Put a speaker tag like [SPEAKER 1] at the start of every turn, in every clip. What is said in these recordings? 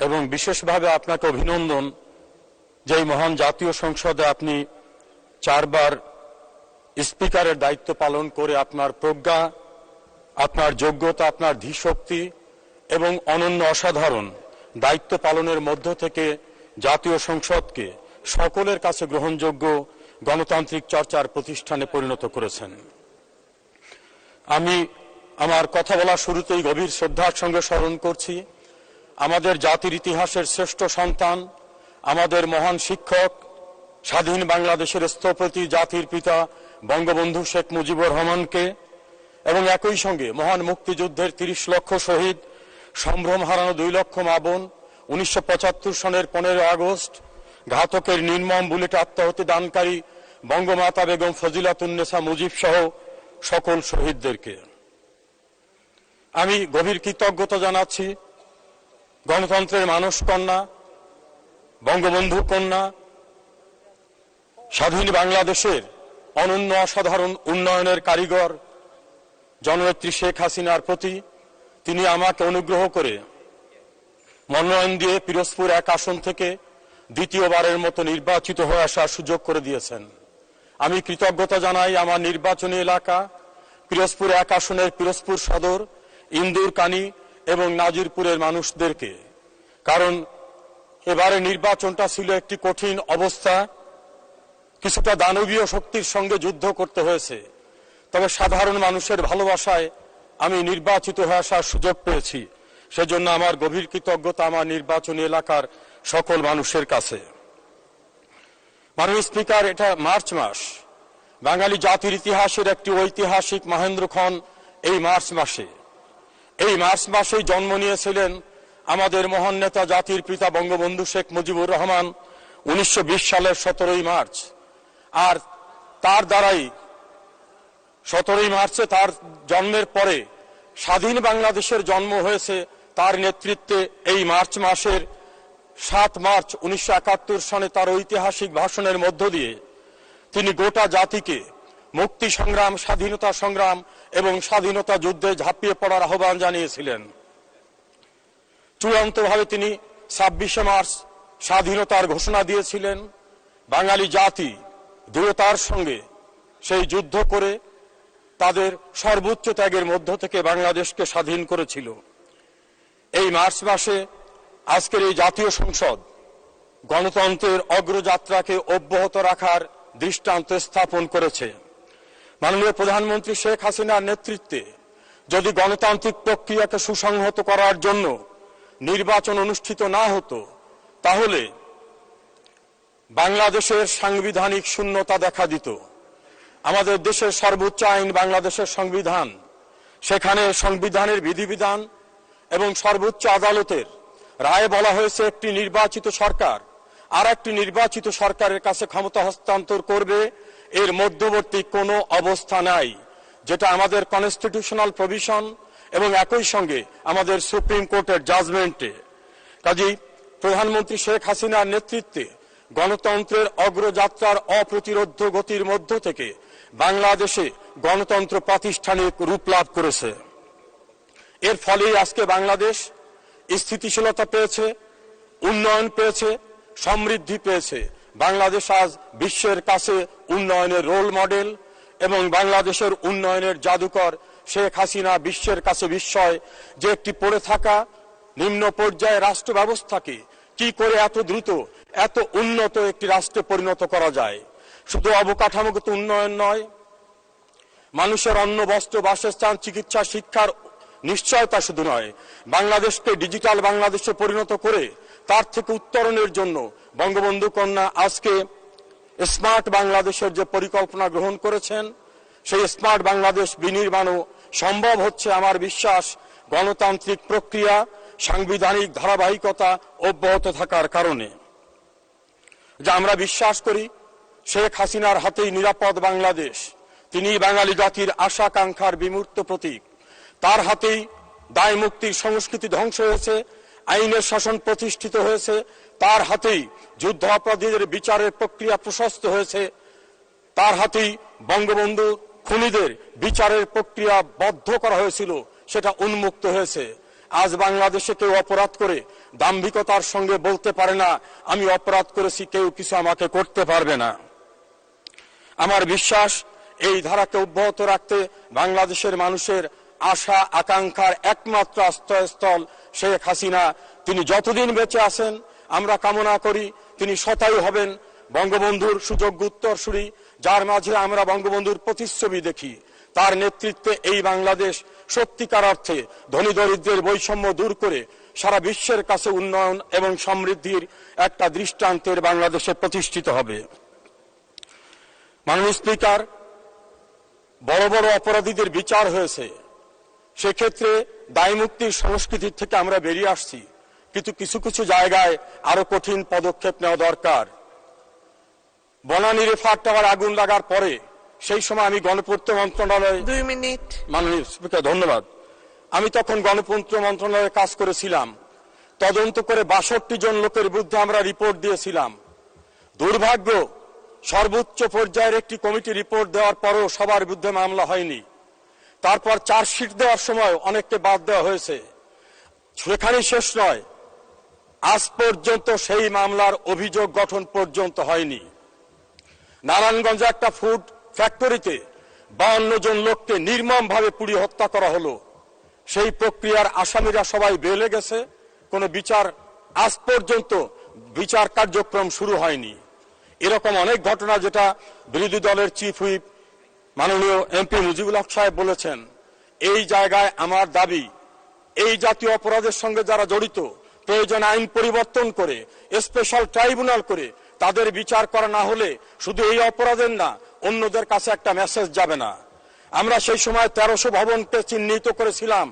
[SPEAKER 1] এবং বিশেষভাবে আপনাকে অভিনন্দন যে মহান জাতীয় সংসদে আপনি চারবার স্পিকারের দায়িত্ব পালন করে আপনার প্রজ্ঞা, আপনার যোগ্যতা, আপনার ধীশক্তি এবং অনন্য অসাধারণ দায়িত্ব পালনের মধ্য থেকে জাতীয় সংসদকে সকলের কাছে গ্রহণযোগ্য গণতান্ত্রিক চর্চার প্রতিষ্ঠানে পরিণত করেছেন। আমি আমার কথা বলার শুরুতেই গভীর শ্রদ্ধার সঙ্গে স্মরণ করছি। আমাদের জাতির ইতিহাসের শ্রেষ্ঠ সন্তান, আমাদের মহান শিক্ষক, স্বাধীন বাংলাদেশের স্থপতি জাতির পিতা বঙ্গবন্ধু শেখ মুজিবুর রহমানকে এবং একই সঙ্গে মহান মুক্তিযুদ্ধের তিরিশ লক্ষ শহীদ, সম্ভ্রম হারানো দুই লক্ষ মা বোন, উনিশশো সনের পনেরো আগস্ট, ঘাতকের নির্মম বুলেট আত্মাহতি দানকারী বঙ্গমাতা বেগম ফজিলাতুন্নেসা মুজিব সহ সকল শহীদদেরকে। আমি গভীর কৃতজ্ঞতা জানাচ্ছি গণতন্ত্রের মানস কন্যা বঙ্গবন্ধু কন্যা, স্বাধীন বাংলাদেশের অনন্য অসাধারণ উন্নয়নের কারিগর জননেত্রী শেখ হাসিনার প্রতি তিনি আমাকে অনুগ্রহ করে মনোনয়ন দিয়ে পিরোজপুর এক আসন থেকে দ্বিতীয়বারের মতো নির্বাচিত হয়ে আসার সুযোগ করে দিয়েছেন। আমি কৃতজ্ঞতা জানাই আমার নির্বাচনী এলাকা, পিরোজপুর এক আসনের পিরোজপুর সদর ইন্দুর কানি এবং নাজিরপুরের মানুষদেরকে। কারণ এবারে নির্বাচনটা ছিল একটি কঠিন অবস্থা। কিছুটা দানবীয় শক্তির সঙ্গে যুদ্ধ করতে হয়েছে। তবে সাধারণ মানুষের ভালোবাসায় আমি নির্বাচিত হয়ে আসার সুযোগ পেয়েছি। সেজন্য আমার গভীর কৃতজ্ঞতা আমার নির্বাচনী এলাকার সকল মানুষের কাছে। মাননীয় স্পিকার, এটা মার্চ মাস। বাঙালি জাতির ইতিহাসের একটি ঐতিহাসিক মহেন্দ্রক্ষণ এই মার্চ মাসে। এই মার্চ মাসেই জন্ম নিয়েছিলেন আমাদের মহান নেতা জাতির পিতা বঙ্গবন্ধু শেখ মুজিবুর রহমান, উনিশশো বিশ সালের সতেরোই মার্চ। আর তার দ্বারাই সতেরোই মার্চে তার জন্মের পরে স্বাধীন বাংলাদেশের জন্ম হয়েছে। তার নেতৃত্বে এই মার্চ মাসের সাত মার্চ উনিশশো একাত্তর সনে তার ঐতিহাসিক ভাষণের মধ্য দিয়ে তিনি গোটা জাতিকে মুক্তি সংগ্রাম, স্বাধীনতা সংগ্রাম এবং স্বাধীনতা যুদ্ধে ঝাঁপিয়ে পড়ার আহ্বান জানিয়েছিলেন। চূড়ান্তভাবে তিনি ছাব্বিশে মার্চ স্বাধীনতার ঘোষণা দিয়েছিলেন। বাঙালি জাতি দৃঢ়তার সঙ্গে সেই যুদ্ধ করে তাদের সর্বোচ্চ ত্যাগের মধ্য থেকে বাংলাদেশকে স্বাধীন করেছিল। এই মার্চ মাসে আজকের এই জাতীয় সংসদ গণতন্ত্রের অগ্রযাত্রাকে অব্যাহত রাখার দৃষ্টান্ত স্থাপন করেছে। মাননীয় প্রধানমন্ত্রী শেখ হাসিনার নেতৃত্বে যদি গণতান্ত্রিক প্রক্রিয়াকে সুসংহত করার জন্য নির্বাচন অনুষ্ঠিত না হতো, তাহলে বাংলাদেশের সাংবিধানিক শূন্যতা দেখা দিত। আমাদের দেশের সর্বোচ্চ আইন বাংলাদেশের সংবিধান। সেখানে সংবিধানের বিধিবিধান এবং সর্বোচ্চ আদালতের রায়ে বলা হয়েছে, একটি নির্বাচিত সরকার আর একটি নির্বাচিত সরকারের কাছে ক্ষমতা হস্তান্তর করবে এর মধ্যবর্তী কোনো অবস্থা নাই, যেটা আমাদের কনস্টিটিউশনাল প্রভিশন এবং একই সঙ্গে আমাদের সুপ্রিম কোর্টের জাজমেন্টে কাজেই প্রধানমন্ত্রী শেখ হাসিনার নেতৃত্বে গণতন্ত্রের অগ্রযাত্রার অপ্রতিরোধ্য গতির মধ্য থেকে বাংলাদেশে গণতন্ত্র প্রাতিষ্ঠানিক রূপ লাভ করেছে। এর ফলেই আজকে বাংলাদেশ স্থিতিশীলতা পেয়েছে, উন্নয়ন পেয়েছে, সমৃদ্ধি পেয়েছে। বাংলাদেশ আজ বিশ্বের কাছে উন্নয়নের রোল মডেল এবং বাংলাদেশের উন্নয়নের জাদুকর শেখ হাসিনা বিশ্বের কাছে বিস্ময় যে একটি পড়ে থাকা নিম্ন পর্যায়ে রাষ্ট্র ব্যবস্থাকে কি করে এত দ্রুত, এত উন্নত একটি রাষ্ট্রে পরিণত করা যায়। শুধু অবকাঠামোগত উন্নয়ন নয়, মানুষের অন্ন, বস্ত্র, বাসস্থান, চিকিৎসা, শিক্ষার নিশ্চয়তা শুধু নয়, বাংলাদেশকে ডিজিটাল বাংলাদেশে পরিণত করে তার থেকে উত্তরণের জন্য বঙ্গবন্ধু কন্যা আজকে স্মার্ট বাংলাদেশের যে পরিকল্পনা গ্রহণ করেছেন, সেই স্মার্ট বাংলাদেশ বিনির্মাণও সম্ভব হচ্ছে আমার বিশ্বাস। গণতান্ত্রিক প্রক্রিয়া, সাংবিধানিক ধারাবাহিকতা অব্যাহত থাকার কারণে। যা আমরা বিশ্বাস করি, শেখ হাসিনার হাতেই নিরাপদ বাংলাদেশ, তিনি বাঙালি জাতির আশা আকাঙ্ক্ষার বিমূর্ত প্রতীক। তার হাতেই দায় মুক্তির সংস্কৃতি ধ্বংস হয়েছে আইনের শাসন প্রতিষ্ঠিত হয়েছে, তার হাতেই যুদ্ধ অপরাধীদের বিচারের প্রক্রিয়া প্রশস্ত হয়েছে, তার হাতেই বঙ্গবন্ধু খুনিদের বিচারের প্রক্রিয়া বদ্ধ করা হয়েছিল, সেটা উন্মুক্ত হয়েছে। আজ বাংলাদেশে কেউ অপরাধ করে দাম্ভিকতার সঙ্গে বলতে পারে না, আমি অপরাধ করেছি, কেউ কিছু আমাকে করতে পারবে না। আমার বিশ্বাস, এই ধারাকে অব্যাহত রাখতে বাংলাদেশের মানুষের আশা, আকাঙ্ক্ষার একমাত্র আশ্রয়স্থল শেখ হাসিনা, তিনি যতদিন বেঁচে আছেন, আমরা কামনা করি তিনি শতায়ু হবেন বঙ্গবন্ধুর সুযোগ্য উত্তরসূরি, যার মাঝে আমরা বঙ্গবন্ধুর প্রতিচ্ছবি দেখি। তার নেতৃত্বে এই বাংলাদেশ সত্যিকার অর্থে ধনী দরিদ্রের বৈষম্য দূর করে সারা বিশ্বের কাছে উন্নয়ন এবং সমৃদ্ধির একটা দৃষ্টান্তের বাংলাদেশে প্রতিষ্ঠিত হবে। মাননীয় স্পিকার, বড় বড় অপরাধীদের বিচার হয়েছে। সেক্ষেত্রে দায়মুক্তির সংস্কৃতির থেকে আমরা বেরিয়ে আসছি। কিন্তু কিছু কিছু জায়গায় আরও কঠিন পদক্ষেপ নেওয়া দরকার। বনানী রেফার টাওয়ার আগুন লাগার পরে সেই সময় আমি গণপূর্ত মন্ত্রণালয়ে
[SPEAKER 2] দুই মিনিট।
[SPEAKER 1] মাননীয় স্পিকার ধন্যবাদ। আমি তখন গণতন্ত্র মন্ত্রণালয়ে কাজ করেছিলাম। তদন্ত করে বাষট্টি জন লোকের বিরুদ্ধে আমরা রিপোর্ট দিয়েছিলাম। দুর্ভাগ্য সর্বোচ্চ পর্যায়ের একটি কমিটি রিপোর্ট দেওয়ার পরও সবার বিরুদ্ধে মামলা হয়নি। তারপর চার্জশিট দেওয়ার সময় অনেককে বাদ দেওয়া হয়েছে। সেখানেই শেষ নয়। আজ পর্যন্ত সেই মামলার অভিযোগ গঠন পর্যন্ত হয়নি। নারায়ণগঞ্জে একটা ফুড ফ্যাক্টরিতে বাউন্ন জন লোককে নির্মমভাবে পুড়িয়ে হত্যা করা হলো। সেই প্রক্রিয়ার আসামিরা সবাই বেলে গেছে। কোনো বিচার, আজ পর্যন্ত বিচার কার্যক্রম শুরু হয়নি। এরকম অনেক ঘটনা যেটা বিরোধী দলের চিফ হুইপ মাননীয় এমপি মুজিবুল হক সাহেব বলেছেন, এই জায়গায় আমার দাবি, এই জাতীয় অপরাধের সঙ্গে যারা জড়িত, প্রয়োজন আইন পরিবর্তন করে স্পেশাল ট্রাইব্যুনাল করে, তাদের বিচার করা না হলে শুধু এই অপরাধের না, অন্যদের কাছে একটা মেসেজ যাবে না। আমরা সেই সময় তেরোশো ভবনকে চিহ্নিত করেছিলাম,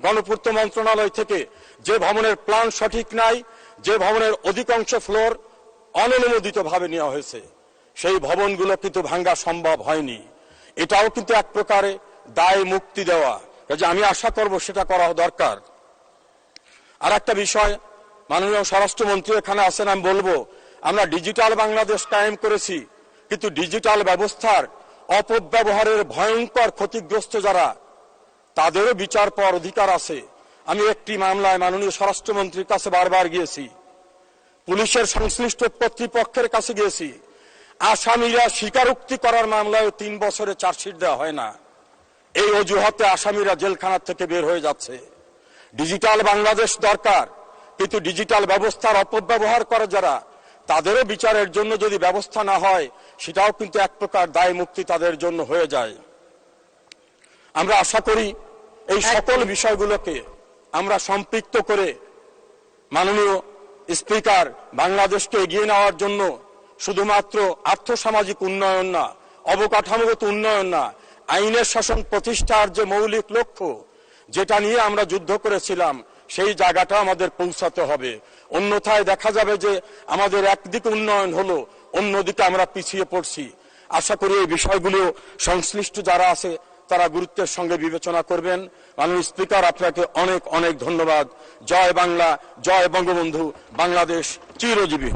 [SPEAKER 1] গণপূর্ত মন্ত্রণালয় থেকে। যে ভবনের প্ল্যান সঠিক নাই, যে ভবনের অধিকাংশ ফ্লোর অননুমোদিত ভাবে নেওয়া হয়েছে। সেই ভবনগুলো কিন্তু ভাঙ্গা সম্ভব হয়নি। এটাও কিন্তু এক প্রকারে দায় মুক্তি দেওয়া। কাজে আমি আশা করব সেটা করা দরকার। আর একটা বিষয়, মাননীয় স্বরাষ্ট্রমন্ত্রী এখানে আছেন, আমি বলব, আমরা ডিজিটাল বাংলাদেশ কায়েম করেছি, কিন্তু ডিজিটাল ব্যবস্থার অপব্যবহারের ভয়ঙ্কর ক্ষতিগ্রস্ত যারা, তাদেরও বিচার পাওয়ার অধিকার আছে। আমি একটি মামলায় মাননীয় স্বরাষ্ট্রমন্ত্রীর কাছে বারবার গিয়েছি। পুলিশের সংশ্লিষ্ট কর্তৃপক্ষের কাছে গিয়েছি। আসামিরা স্বীকারোক্তি করার মামলায় তিন বছরে চার্জশিট দেওয়া হয় না। এই অজুহাতে আসামিরা জেলখানার থেকে বের হয়ে যাচ্ছে। ডিজিটাল বাংলাদেশ দরকার কিন্তু ডিজিটাল ব্যবস্থার অপব্যবহার করে যারা তাদেরও বিচারের জন্য যদি ব্যবস্থা না হয় সেটাও কিন্তু এক প্রকার দায় মুক্তি তাদের জন্য হয়ে যায়। আমরা আশা করি এই সকল বিষয়গুলোকে আমরা সম্পৃক্ত করে মাননীয় স্পিকার বাংলাদেশকে এগিয়ে নেওয়ার জন্য শুধুমাত্র আর্থসামাজিক উন্নয়ন না, অবকাঠামোগত উন্নয়ন না, আইনের শাসন প্রতিষ্ঠার যে মৌলিক লক্ষ্য, যেটা নিয়ে আমরা যুদ্ধ করেছিলাম, সেই জায়গাটা আমাদের পৌঁছাতে হবে। অন্যথায় দেখা যাবে যে আমাদের একদিকে উন্নয়ন হলো, অন্যদিকে আমরা পিছিয়ে পড়ছি। আশা করি এই বিষয়গুলো সংশ্লিষ্ট যারা আছে, তারা গুরুত্বের সঙ্গে বিবেচনা করবেন। মাননীয় স্পিকার, আপনাকে অনেক অনেক ধন্যবাদ। জয় বাংলা, জয় বঙ্গবন্ধু, বাংলাদেশ চিরজীবী।